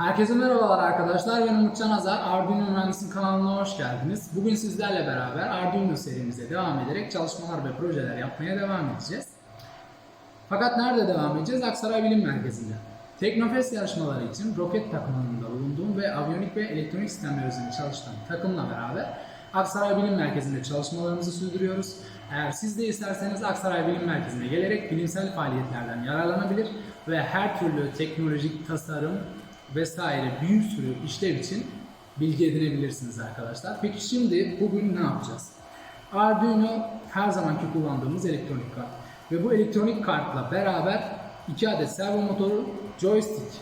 Herkese merhabalar arkadaşlar. Ben Umutcan Azar. Arduino Mühendisliği kanalına hoş geldiniz. Bugün sizlerle beraber Arduino serimize devam ederek çalışmalar ve projeler yapmaya devam edeceğiz. Fakat nerede devam edeceğiz? Aksaray Bilim Merkezi'nde. Teknofest yarışmaları için roket takımında bulunduğum ve aviyonik ve elektronik sistemler üzerinde çalıştığım takımla beraber Aksaray Bilim Merkezi'nde çalışmalarımızı sürdürüyoruz. Eğer siz de isterseniz Aksaray Bilim Merkezi'ne gelerek bilimsel faaliyetlerden yararlanabilir ve her türlü teknolojik tasarım vesaire bir sürü işlev için bilgi edinebilirsiniz arkadaşlar. Peki şimdi bugün ne yapacağız? Arduino her zamanki kullandığımız elektronik kart. Ve bu elektronik kartla beraber iki adet servo motoru joystick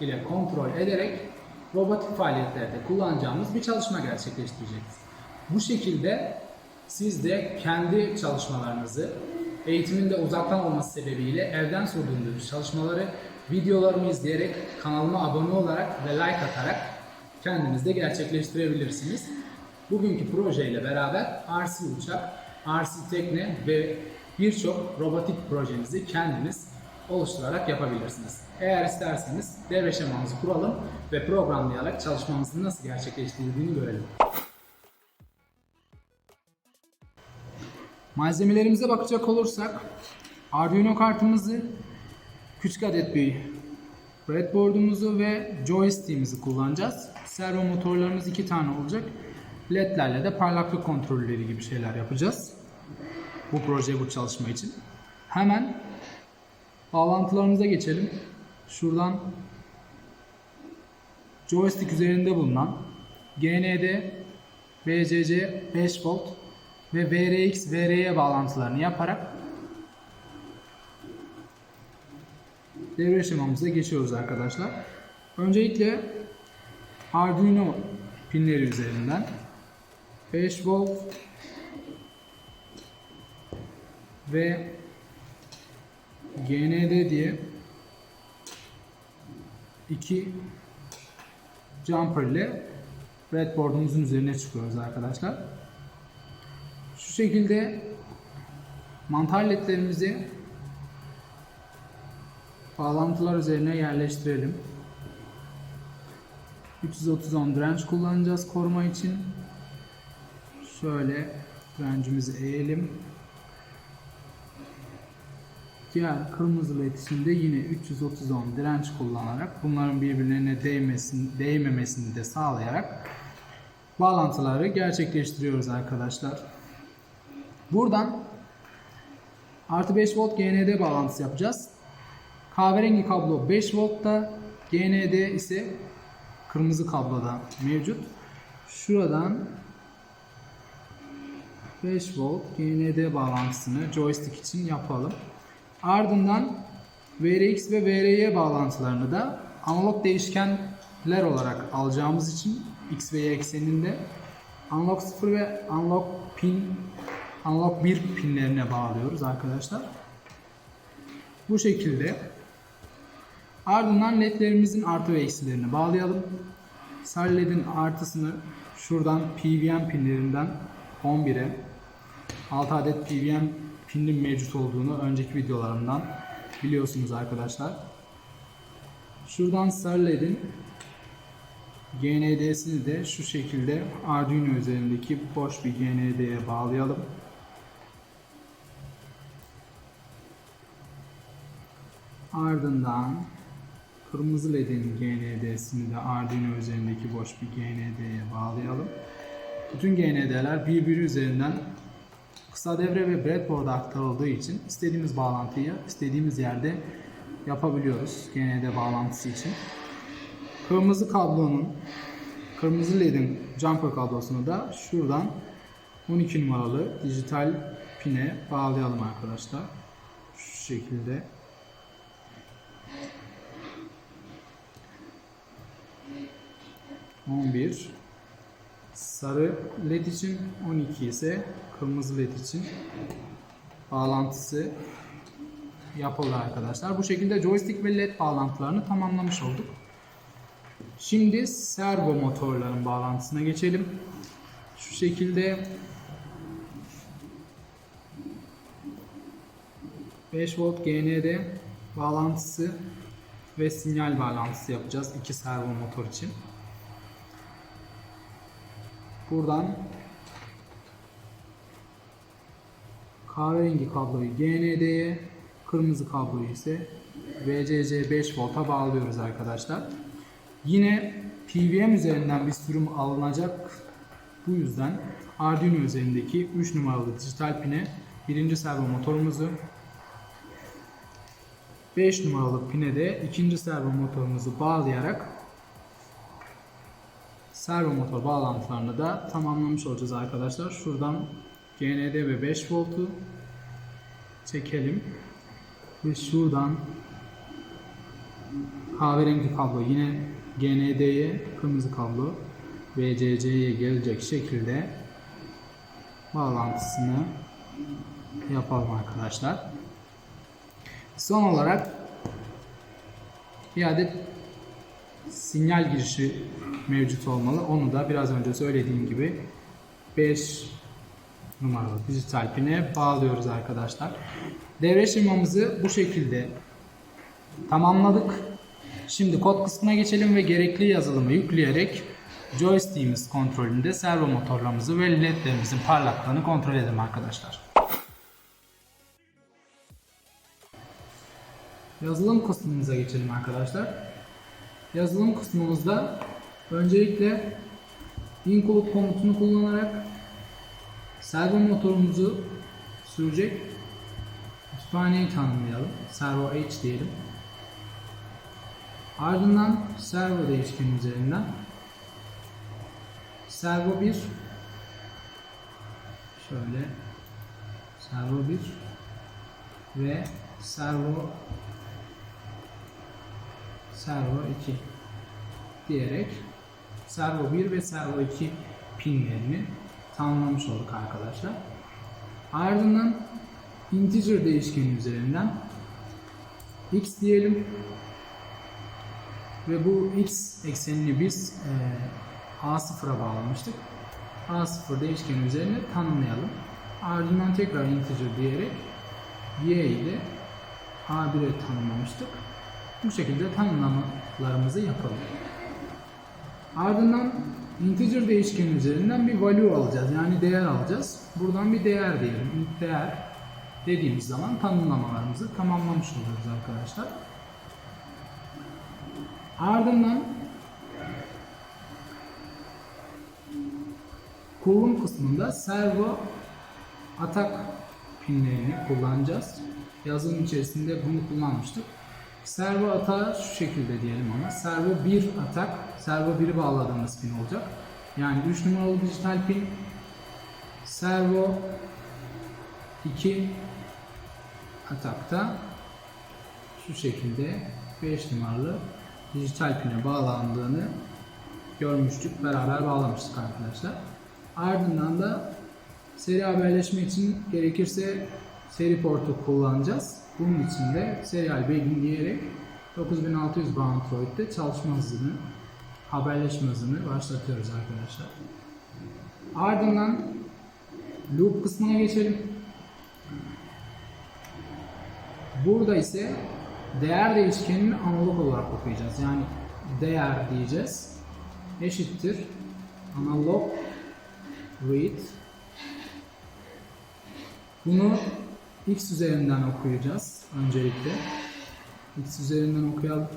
ile kontrol ederek robotik faaliyetlerde kullanacağımız bir çalışma gerçekleştireceğiz. Bu şekilde siz de kendi çalışmalarınızı eğitimin de uzaktan olması sebebiyle evden sürdürdüğünüz çalışmaları videolarımı izleyerek kanalıma abone olarak ve like atarak kendiniz de gerçekleştirebilirsiniz. Bugünkü projeyle beraber RC uçak, RC tekne ve birçok robotik projenizi kendiniz oluşturarak yapabilirsiniz. Eğer isterseniz devre şemamızı kuralım ve programlayarak çalışmamızın nasıl gerçekleştirildiğini görelim. Malzemelerimize bakacak olursak Arduino kartımızı, küçük adet bir breadboard'umuzu ve joystick'imizi kullanacağız. Servo motorlarımız iki tane olacak. LED'lerle de parlaklık kontrolleri gibi şeyler yapacağız. Bu proje, bu çalışma için. Hemen bağlantılarımıza geçelim. Şuradan joystick üzerinde bulunan GND, VCC 5 volt ve VRX, VRY bağlantılarını yaparak devre şemamıza geçiyoruz arkadaşlar. Öncelikle Arduino pinleri üzerinden 5 volt ve GND diye iki jumper ile breadboard'umuzun üzerine çıkıyoruz arkadaşlar. Şu şekilde mantar ledlerimizi bağlantılar üzerine yerleştirelim. 330 ohm direnç kullanacağız koruma için. Şöyle direncimizi eğelim. Diğer kırmızı led için de yine 330 ohm direnç kullanarak bunların birbirlerine değmesin, değmemesini de sağlayarak bağlantıları gerçekleştiriyoruz arkadaşlar. Buradan artı 5 volt GND bağlantısı yapacağız. Kahverengi kablo 5 voltta, GND ise kırmızı kabloda mevcut. Şuradan 5 volt GND bağlantısını joystick için yapalım. Ardından VRX ve VRY bağlantılarını da analog değişkenler olarak alacağımız için X ve Y ekseninde analog 0 ve analog pin analog 1 pinlerine bağlıyoruz arkadaşlar. Bu şekilde ardından ledlerimizin artı ve eksilerini bağlayalım. Sarı ledin artısını şuradan PWM pinlerinden 11'e 6 adet PWM pinin mevcut olduğunu önceki videolarımdan biliyorsunuz arkadaşlar. Şuradan sarı ledin GND'sini de şu şekilde Arduino üzerindeki boş bir GND'ye bağlayalım. Ardından kırmızı ledin GND'sini de Arduino üzerindeki boş bir GND'ye bağlayalım. Bütün GND'ler birbiri üzerinden kısa devre ve breadboard'a aktarıldığı için istediğimiz bağlantıyı istediğimiz yerde yapabiliyoruz GND bağlantısı için. Kırmızı kablonun kırmızı ledin jumper kablosunu da şuradan 12 numaralı dijital pine bağlayalım arkadaşlar. Şu şekilde. ...11... ...sarı led için 12 ise... ...kırmızı led için... ...bağlantısı... ...yapıldı arkadaşlar. Bu şekilde joystick ve led bağlantılarını tamamlamış olduk. Şimdi servo motorların bağlantısına geçelim. Şu şekilde 5 volt GND bağlantısı ve sinyal bağlantısı yapacağız iki servo motor için. Buradan kahverengi kabloyu GND'ye, kırmızı kabloyu ise VCC 5 volta bağlıyoruz arkadaşlar. Yine PWM üzerinden bir sürüm alınacak. Bu yüzden Arduino üzerindeki 3 numaralı dijital pine birinci servo motorumuzu 5 numaralı pine de ikinci servo motorumuzu bağlayarak servo motor bağlantılarını da tamamlamış olacağız arkadaşlar. Şuradan GND ve 5 voltu çekelim. Ve şuradan kahverengi kablo yine GND'ye kırmızı kablo VCC'ye gelecek şekilde bağlantısını yapalım arkadaşlar. Son olarak bir adet sinyal girişi mevcut olmalı. Onu da biraz önce söylediğim gibi 5 numaralı dijital pine bağlıyoruz arkadaşlar. Devre şemamızı bu şekilde tamamladık. Şimdi kod kısmına geçelim ve gerekli yazılımı yükleyerek joystick'imiz kontrolünde servo motorlarımızı ve ledlerimizin parlaklığını kontrol edelim arkadaşlar. Yazılım kısmımıza geçelim arkadaşlar. Yazılım kısmımızda öncelikle include komutunu kullanarak servo motorumuzu sürecek kütüphaneyi tanımlayalım. Servo H diyelim. Ardından servo değişkeni üzerinden servo 1 şöyle servo 1 ve servo servo 2 diyerek servo 1 ve servo 2 pinlerini tanımlamış olduk arkadaşlar. Ardından integer değişkeni üzerinden x diyelim ve bu x eksenini biz e, a0'a bağlamıştık. a0 değişkeni üzerine tanımlayalım. Ardından tekrar integer diyerek y'yi de a1'e tanımlamıştık. Bu şekilde tanımlamalarımızı yapalım. Ardından integer değişkeni üzerinden bir value alacağız. Yani değer alacağız. Buradan bir değer diyelim. İlk değer dediğimiz zaman tanımlamalarımızı tamamlamış oluyoruz arkadaşlar. Ardından kurulum kısmında servo atak pinlerini kullanacağız. Yazılım içerisinde bunu kullanmıştık. Servo atağı şu şekilde diyelim ama servo 1 atak, servo 1'i bağladığımız pin olacak. Yani 3 numaralı dijital pin, servo 2 atakta şu şekilde 5 numaralı dijital pine bağlandığını görmüştük. Beraber bağlamıştık arkadaşlar. Ardından da seri haberleşme için gerekirse seri portu kullanacağız. Bunun için de serial begin diyerek 9600 Boundroid'de çalışma hızını, haberleşme hızını başlatıyoruz arkadaşlar. Ardından loop kısmına geçelim. Burada ise değer değişkenini analog olarak okuyacağız. Yani değer diyeceğiz. Eşittir analog read bunu x üzerinden okuyacağız öncelikle. x üzerinden okuyalım.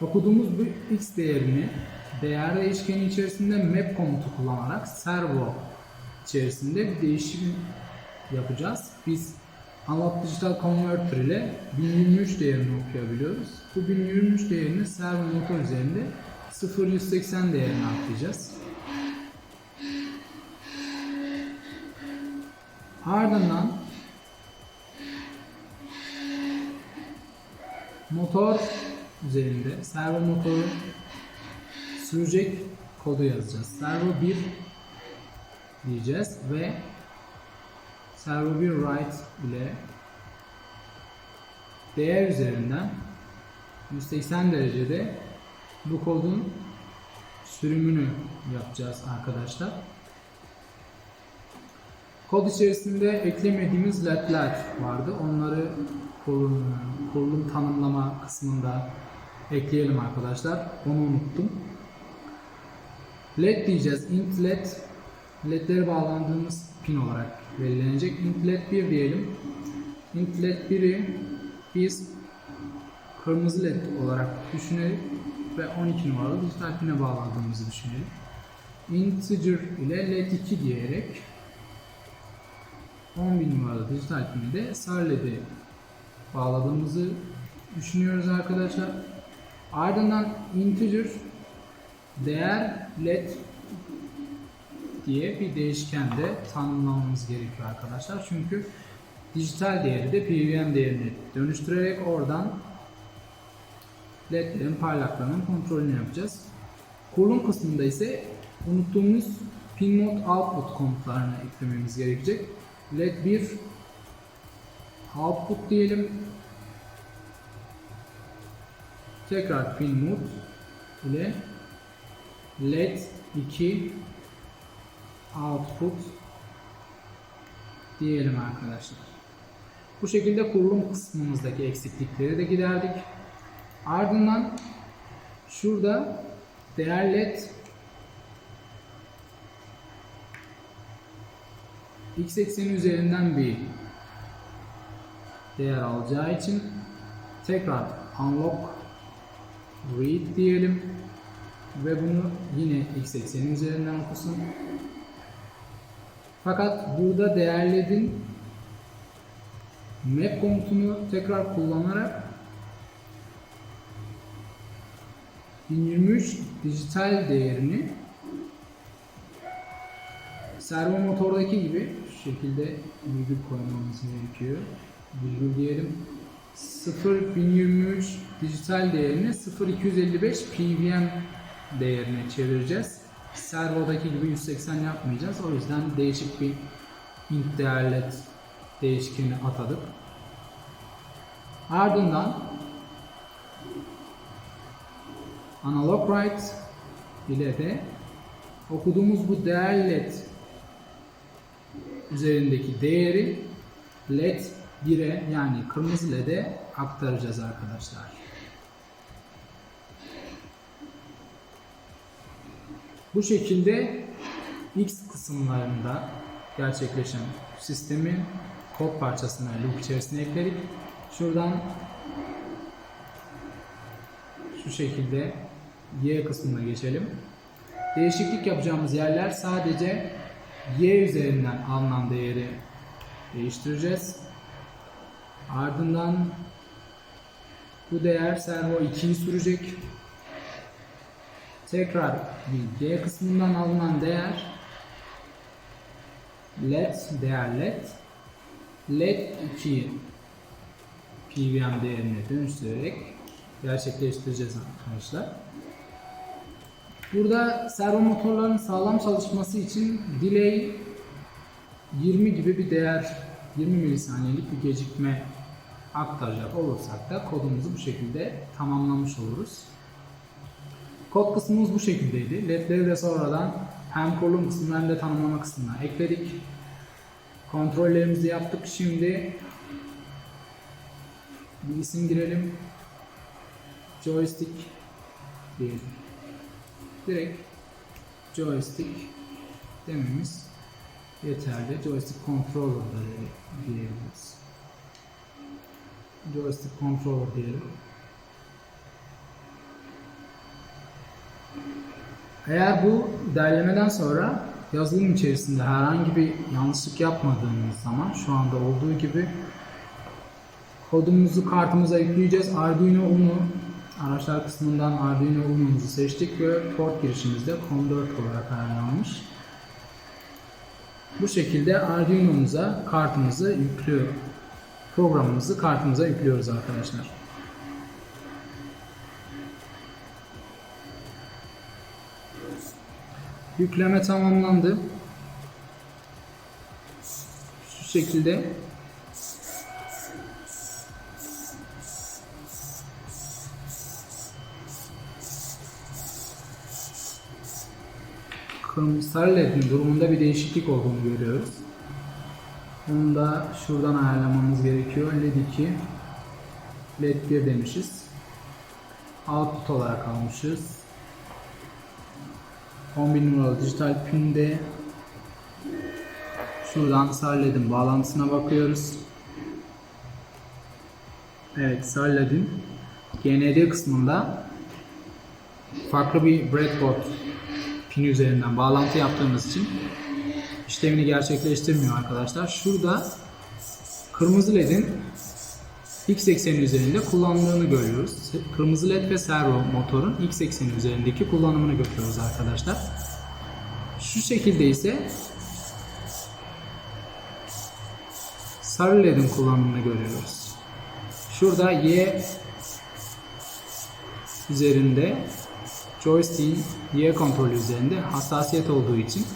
Okuduğumuz bu x değerini değer değişkeni içerisinde map komutu kullanarak servo içerisinde bir değişim yapacağız. Biz Analog Digital Converter ile 1023 değerini okuyabiliyoruz. Bu 1023 değerini servo motor üzerinde 0180 değerini atlayacağız. Ardından motor üzerinde servo motoru sürecek kodu yazacağız. Servo 1 diyeceğiz ve servo 1 write ile değer üzerinden 180 derecede bu kodun sürümünü yapacağız arkadaşlar. Kod içerisinde eklemediğimiz ledler vardı. Onları kurulum, kurulum tanımlama kısmında ekleyelim arkadaşlar. Onu unuttum. LED diyeceğiz. Int LED ledlere bağlandığımız pin olarak belirlenecek. Int LED 1 diyelim. Int LED 1'i biz kırmızı led olarak düşünelim ve 12 numaralı dijital pine bağladığımızı düşünelim. Integer ile led 2 diyerek 10.000 numaralı dijital pini de sarı led'e bağladığımızı düşünüyoruz arkadaşlar. Ardından integer değer led diye bir değişken de tanımlamamız gerekiyor arkadaşlar. Çünkü dijital değeri de PWM değerini dönüştürerek oradan ledlerin parlaklığının kontrolünü yapacağız. Kurulum kısmında ise unuttuğumuz pin mode output komutlarını eklememiz gerekecek. Led 1 output diyelim. Tekrar pin mode ile led 2 output diyelim arkadaşlar. Bu şekilde kurulum kısmımızdaki eksiklikleri de giderdik. Ardından şurada değer led x ekseni üzerinden bir değer alacağı için tekrar unlock read diyelim ve bunu yine x ekseni üzerinden okusun. Fakat burada değerledin map komutunu tekrar kullanarak 1023 dijital değerini servo motordaki gibi şekilde virgül koymamız gerekiyor. Virgül diyelim. 0.1023 dijital değerini 0.255 PWM değerine çevireceğiz. Servodaki gibi 180 yapmayacağız. O yüzden değişik bir int değerlet değişkeni atadık. Ardından analog write ile de okuduğumuz bu değer led üzerindeki değeri led 1'e yani kırmızı led'e aktaracağız arkadaşlar. Bu şekilde X kısımlarında gerçekleşen sistemin kod parçasını loop içerisine ekledik. Şuradan şu şekilde Y kısmına geçelim. Değişiklik yapacağımız yerler sadece Y üzerinden alınan değeri değiştireceğiz. Ardından bu değer servo 2'yi sürecek. Tekrar bir D kısmından alınan değer led değer led led 2 PWM değerine dönüştürerek gerçekleştireceğiz arkadaşlar. Burada servo motorların sağlam çalışması için delay 20 gibi bir değer 20 milisaniyelik bir gecikme aktaracak olursak da kodumuzu bu şekilde tamamlamış oluruz. Kod kısmımız bu şekildeydi. LED'leri de sonradan hem kurulum kısmını hem de tanımlama kısmına ekledik. Kontrollerimizi yaptık. Şimdi bir isim girelim. Joystick diyelim. Direkt joystick dememiz yeterli. Joystick controller da diyebiliriz. Joystick controller diyelim. Eğer bu derlemeden sonra yazılım içerisinde herhangi bir yanlışlık yapmadığımız zaman şu anda olduğu gibi kodumuzu kartımıza yükleyeceğiz. Arduino Uno araçlar kısmından Arduino Uno'muzu seçtik ve port girişimizde COM4 olarak ayarlanmış. Bu şekilde Arduino'muza kartımızı yüklüyor. Programımızı kartımıza yüklüyoruz arkadaşlar. Yükleme tamamlandı. Şu şekilde kırmızı sarı ledin durumunda bir değişiklik olduğunu görüyoruz. Onu da şuradan ayarlamamız gerekiyor. LED 2, LED 1 demişiz. Output olarak almışız. 11 numaralı dijital pinde şuradan SAR-LED'in bağlantısına bakıyoruz. Evet SAR-LED'in GND kısmında farklı bir breadboard pin üzerinden bağlantı yaptığımız için işlemini gerçekleştirmiyor arkadaşlar. Şurada kırmızı ledin X ekseni üzerinde kullanıldığını görüyoruz. Kırmızı led ve servo motorun X ekseni üzerindeki kullanımını görüyoruz arkadaşlar. Şu şekilde ise sarı ledin kullanımını görüyoruz. Şurada Y üzerinde joystick'in Y kontrolü üzerinde hassasiyet olduğu için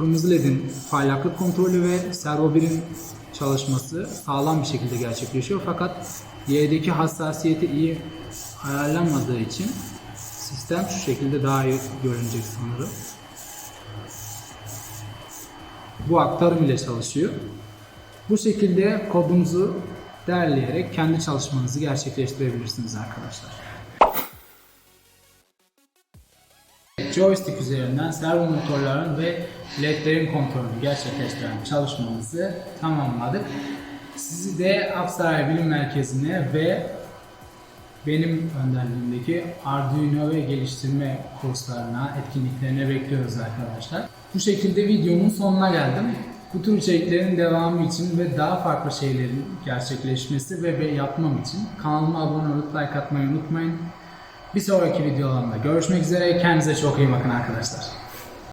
Kırmızı ledin parlaklık kontrolü ve servo 1'in çalışması sağlam bir şekilde gerçekleşiyor. Fakat Y'deki hassasiyeti iyi ayarlanmadığı için sistem şu şekilde daha iyi görünecek sanırım. Bu aktarım ile çalışıyor. Bu şekilde kodunuzu derleyerek kendi çalışmanızı gerçekleştirebilirsiniz arkadaşlar. Joystick üzerinden servo motorların ve ledlerin kontrolünü gerçekleştiren çalışmamızı tamamladık. Sizi de Aksaray Bilim Merkezi'ne ve benim önderliğimdeki Arduino ve geliştirme kurslarına, etkinliklerine bekliyoruz arkadaşlar. Bu şekilde videomun sonuna geldim. Bu tür içeriklerin devamı için ve daha farklı şeylerin gerçekleşmesi ve yapmam için kanalıma abone olup like atmayı unutmayın. Bir sonraki videolarımda görüşmek üzere. Kendinize çok iyi bakın arkadaşlar.